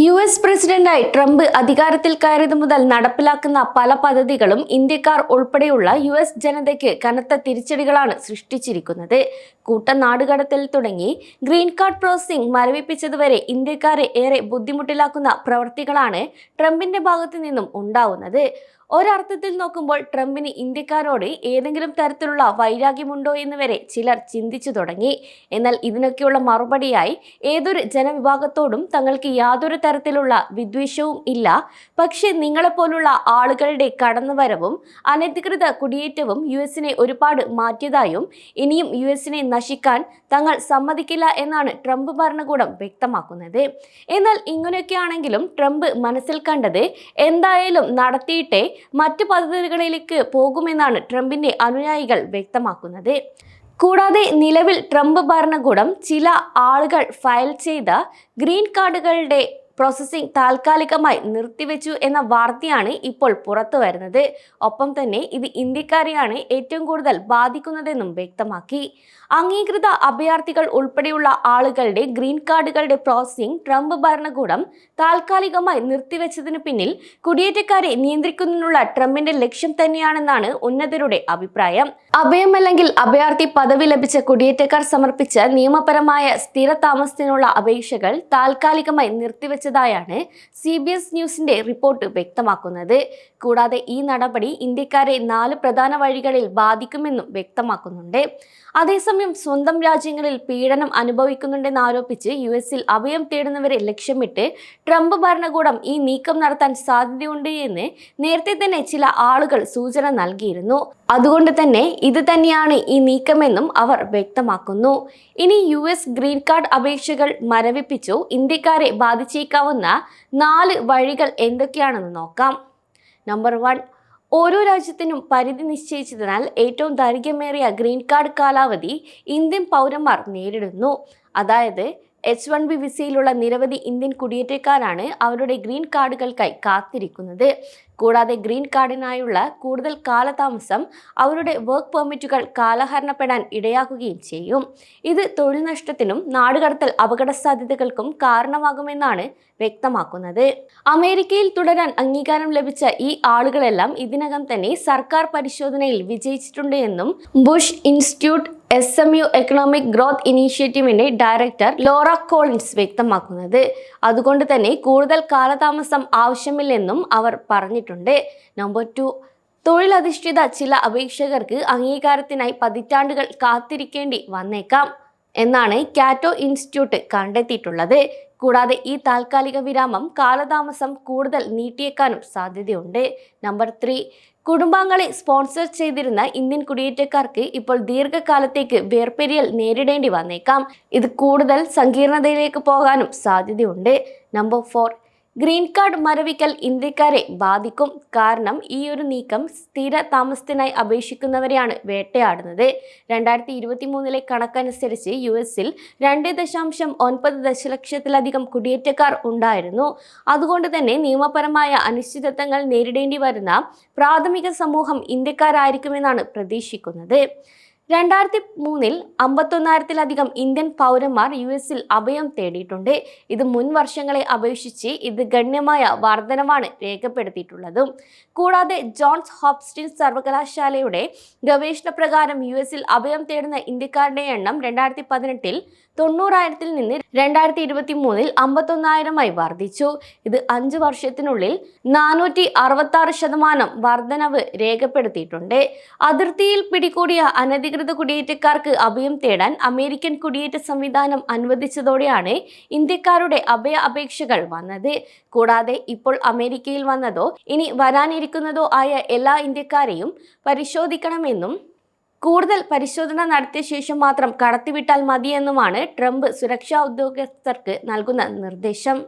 U S പ്രസിഡന്റായി Trump അധികാരത്തിൽ കയറിയത് മുതൽ നടപ്പിലാക്കുന്ന പല പദ്ധതികളും ഇന്ത്യക്കാർ ഉൾപ്പെടെയുള്ള യു എസ് ജനതയ്ക്ക് കനത്ത തിരിച്ചടികളാണ് സൃഷ്ടിച്ചിരിക്കുന്നത്. കൂട്ട നാടുകടത്തിൽ തുടങ്ങി ഗ്രീൻ കാർഡ് പ്രോസസിംഗ് മരവിപ്പിച്ചതുവരെ ഇന്ത്യക്കാരെ ഏറെ ബുദ്ധിമുട്ടിലാക്കുന്ന പ്രവൃത്തികളാണ് ട്രംപിന്റെ ഭാഗത്തു നിന്നും ഉണ്ടാവുന്നത്. ഒരർത്ഥത്തിൽ നോക്കുമ്പോൾ ട്രംപിന് ഇന്ത്യക്കാരോട് ഏതെങ്കിലും തരത്തിലുള്ള വൈരാഗ്യമുണ്ടോ എന്ന് വരെ ചിലർ ചിന്തിച്ചു തുടങ്ങി. എന്നാൽ ഇതിനൊക്കെയുള്ള മറുപടിയായി ഏതൊരു ജനവിഭാഗത്തോടും തങ്ങൾക്ക് യാതൊരു തരത്തിലുള്ള വിദ്വേഷവും ഇല്ല. പക്ഷേ നിങ്ങളെപ്പോലുള്ള ആളുകളുടെ കടന്നുവരവും അനധികൃത കുടിയേറ്റവും യു എസിനെ ഒരുപാട് മാറ്റിയതായും ഇനിയും യു എസിനെ നശിക്കാൻ തങ്ങൾ സമ്മതിക്കില്ല എന്നാണ് ട്രംപ് ഭരണകൂടം വ്യക്തമാക്കുന്നത്. എന്നാൽ ഇങ്ങനെയൊക്കെയാണെങ്കിലും ട്രംപ് മനസ്സിൽ കണ്ടത് എന്തായാലും നടത്തിയിട്ടേ മറ്റു പദ്ധതികളിലേക്ക് പോകുമെന്നാണ് ട്രംപിന്റെ അനുയായികൾ വ്യക്തമാക്കുന്നത്. കൂടാതെ നിലവിൽ ട്രംപ് ഭരണകൂടം ചില ആളുകൾ ഫയൽ ചെയ്ത ഗ്രീൻ കാർഡുകളുടെ പ്രോസസ്സിംഗ് താൽക്കാലികമായി നിർത്തിവെച്ചു എന്ന വാർത്തയാണ് ഇപ്പോൾ പുറത്തു വരുന്നത്. ഒപ്പം തന്നെ ഇത് ഇന്ത്യക്കാരെയാണ് ഏറ്റവും കൂടുതൽ ബാധിക്കുന്നതെന്നും വ്യക്തമാക്കി. അംഗീകൃത അഭയാർത്ഥികൾ ഉൾപ്പെടെയുള്ള ആളുകളുടെ ഗ്രീൻ കാർഡുകളുടെ പ്രോസസ്സിംഗ് ട്രംപ് ഭരണകൂടം താൽക്കാലികമായി നിർത്തിവെച്ചതിന് പിന്നിൽ കുടിയേറ്റക്കാരെ നിയന്ത്രിക്കുന്നതിനുള്ള ട്രംപിന്റെ ലക്ഷ്യം തന്നെയാണെന്നാണ് ഉന്നതരുടെ അഭിപ്രായം. അഭയം അല്ലെങ്കിൽ അഭയാർത്ഥി പദവി ലഭിച്ച കുടിയേറ്റക്കാർ സമർപ്പിച്ച നിയമപരമായ സ്ഥിര താമസത്തിനുള്ള അപേക്ഷകൾ താൽക്കാലികമായി നിർത്തിവെച്ചതായാണ് സി ബി എസ് ന്യൂസിന്റെ റിപ്പോർട്ട് വ്യക്തമാക്കുന്നത്. കൂടാതെ ഈ നടപടി ഇന്ത്യക്കാരെ നാല് പ്രധാന വഴികളിൽ ബാധിക്കുമെന്നും വ്യക്തമാക്കുന്നുണ്ട്. അതേസമയം സ്വന്തം രാജ്യങ്ങളിൽ പീഡനം അനുഭവിക്കുന്നുണ്ടെന്ന് ആരോപിച്ച് യു എസിൽ അഭയം തേടുന്നവരെ ലക്ഷ്യമിട്ട് ട്രംപ് ഭരണകൂടം ഈ നീക്കം നടത്താൻ സാധ്യതയുണ്ട് എന്ന് നേരത്തെ തന്നെ ചില ആളുകൾ സൂചന നൽകിയിരുന്നു. അതുകൊണ്ട് തന്നെ ഇത് തന്നെയാണ് ഈ നീക്കമെന്നും അവർ വ്യക്തമാക്കുന്നു. ഇനി യു എസ് ഗ്രീൻ കാർഡ് അപേക്ഷകൾ മരവിപ്പിച്ചു. ഇന്ത്യക്കാരെ ബാധിച്ചേക്കാവുന്ന നാല് വഴികൾ എന്തൊക്കെയാണെന്ന് നോക്കാം. നമ്പർ വൺ ഓരോ രാജ്യത്തിനും പരിധി നിശ്ചയിച്ചതിനാൽ ഏറ്റവും ദൈർഘ്യമേറിയ ഗ്രീൻ കാർഡ് കാലാവധി ഇന്ത്യൻ പൗരന്മാർ നേരിടുന്നു. അതായത് എച്ച് വൺ ബി വിസയിലുള്ള നിരവധി ഇന്ത്യൻ കുടിയേറ്റക്കാരാണ് അവരുടെ ഗ്രീൻ കാർഡുകൾക്കായി കാത്തിരിക്കുന്നത്. കൂടാതെ ഗ്രീൻ കാർഡിനായുള്ള കൂടുതൽ കാലതാമസം അവരുടെ വർക്ക് പെർമിറ്റുകൾ കാലഹരണപ്പെടാൻ ഇടയാക്കുകയും ചെയ്യും. ഇത് തൊഴിൽ നഷ്ടത്തിനും നാടുകടത്തൽ അപകട സാധ്യതകൾക്കും കാരണമാകുമെന്നാണ് വ്യക്തമാക്കുന്നത്. അമേരിക്കയിൽ തുടരാൻ അംഗീകാരം ലഭിച്ച ഈ ആളുകളെല്ലാം ഇതിനകം തന്നെ സർക്കാർ പരിശോധനയിൽ വിജയിച്ചിട്ടുണ്ട് എന്നും Bush institute S M U economic growth ഇനീഷ്യേറ്റീവിന്റെ director Laura Collins വ്യക്തമാക്കുന്നത്. അതുകൊണ്ട് തന്നെ കൂടുതൽ കാലതാമസം ആവശ്യമില്ലെന്നും അവർ പറഞ്ഞിട്ടുണ്ട്. നമ്പർ ടു തൊഴിലധിഷ്ഠിത ചില അപേക്ഷകർക്ക് അംഗീകാരത്തിനായി പതിറ്റാണ്ടുകൾ കാത്തിരിക്കേണ്ടി വന്നേക്കാം എന്നാണ് കാറ്റോ ഇൻസ്റ്റിറ്റ്യൂട്ട് കണ്ടെത്തിയിട്ടുള്ളത്. കൂടാതെ ഈ താൽക്കാലിക വിരാമം കാലതാമസം കൂടുതൽ നീട്ടിയേക്കാനും സാധ്യതയുണ്ട്. നമ്പർ ത്രീ കുടുംബാംഗങ്ങളെ സ്പോൺസർ ചെയ്തിരുന്ന ഇന്ത്യൻ കുടിയേറ്റക്കാർക്ക് ഇപ്പോൾ ദീർഘകാലത്തേക്ക് വേർപെരിയൽ നേരിടേണ്ടി വന്നേക്കാം. ഇത് കൂടുതൽ സങ്കീർണതയിലേക്ക് പോകാനും സാധ്യതയുണ്ട്. നമ്പർ ഫോർ ഗ്രീൻ കാർഡ് മരവിക്കൽ ഇന്ത്യക്കാരെ ബാധിക്കും. കാരണം ഈ ഒരു നീക്കം സ്ഥിര താമസത്തിനായി അപേക്ഷിക്കുന്നവരെയാണ് വേട്ടയാടുന്നത്. രണ്ടായിരത്തി ഇരുപത്തി മൂന്നിലെ കണക്കനുസരിച്ച് യു എസിൽ രണ്ട് ദശാംശം ഒൻപത് ദശലക്ഷത്തിലധികം കുടിയേറ്റക്കാർ ഉണ്ടായിരുന്നു. അതുകൊണ്ട് തന്നെ നിയമപരമായ അനിശ്ചിതത്വങ്ങൾ നേരിടേണ്ടി വരുന്ന പ്രാഥമിക സമൂഹം ഇന്ത്യക്കാരായിരിക്കുമെന്നാണ് പ്രതീക്ഷിക്കുന്നത്. രണ്ടായിരത്തി മൂന്നിൽ അമ്പത്തൊന്നായിരത്തിലധികം ഇന്ത്യൻ പൗരന്മാർ യു എസിൽ അഭയം തേടിയിട്ടുണ്ട്. ഇത് മുൻ വർഷങ്ങളെ അപേക്ഷിച്ച് ഇത് ഗണ്യമായ വർധനവാണ് രേഖപ്പെടുത്തിയിട്ടുള്ളതും. കൂടാതെ ജോൺസ് ഹോപ്സ്റ്റിൻസ് സർവകലാശാലയുടെ ഗവേഷണ പ്രകാരം യു എസിൽ അഭയം തേടുന്ന ഇന്ത്യക്കാരുടെ എണ്ണം രണ്ടായിരത്തി പതിനെട്ടിൽ തൊണ്ണൂറായിരത്തിൽ നിന്ന് രണ്ടായിരത്തി ഇരുപത്തി മൂന്നിൽ അമ്പത്തൊന്നായിരമായി വർദ്ധിച്ചു ഇത് അഞ്ച് വർഷത്തിനുള്ളിൽ നാനൂറ്റി അറുപത്തി ശതമാനം വർധനവ് രേഖപ്പെടുത്തിയിട്ടുണ്ട്. അതിർത്തിയിൽ പിടികൂടിയ അനധികൃത കുടിയേറ്റക്കാർക്ക് അഭയം തേടാൻ അമേരിക്കൻ കുടിയേറ്റ സംവിധാനം അനുവദിച്ചതോടെയാണ് ഇന്ത്യക്കാരുടെ അഭയ അപേക്ഷകൾ വന്നത്. കൂടാതെ ഇപ്പോൾ അമേരിക്കയിൽ വന്നതോ ഇനി വരാനിരിക്കുന്നതോ ആയ എല്ലാ ഇന്ത്യക്കാരെയും പരിശോധിക്കണമെന്നും കൂടുതൽ പരിശോധന നടത്തിയ ശേഷം മാത്രം കടത്തിവിട്ടാൽ മതിയെന്നുമാണ് ട്രംപ് സുരക്ഷാ ഉദ്യോഗസ്ഥർക്ക് നൽകുന്ന നിർദ്ദേശം.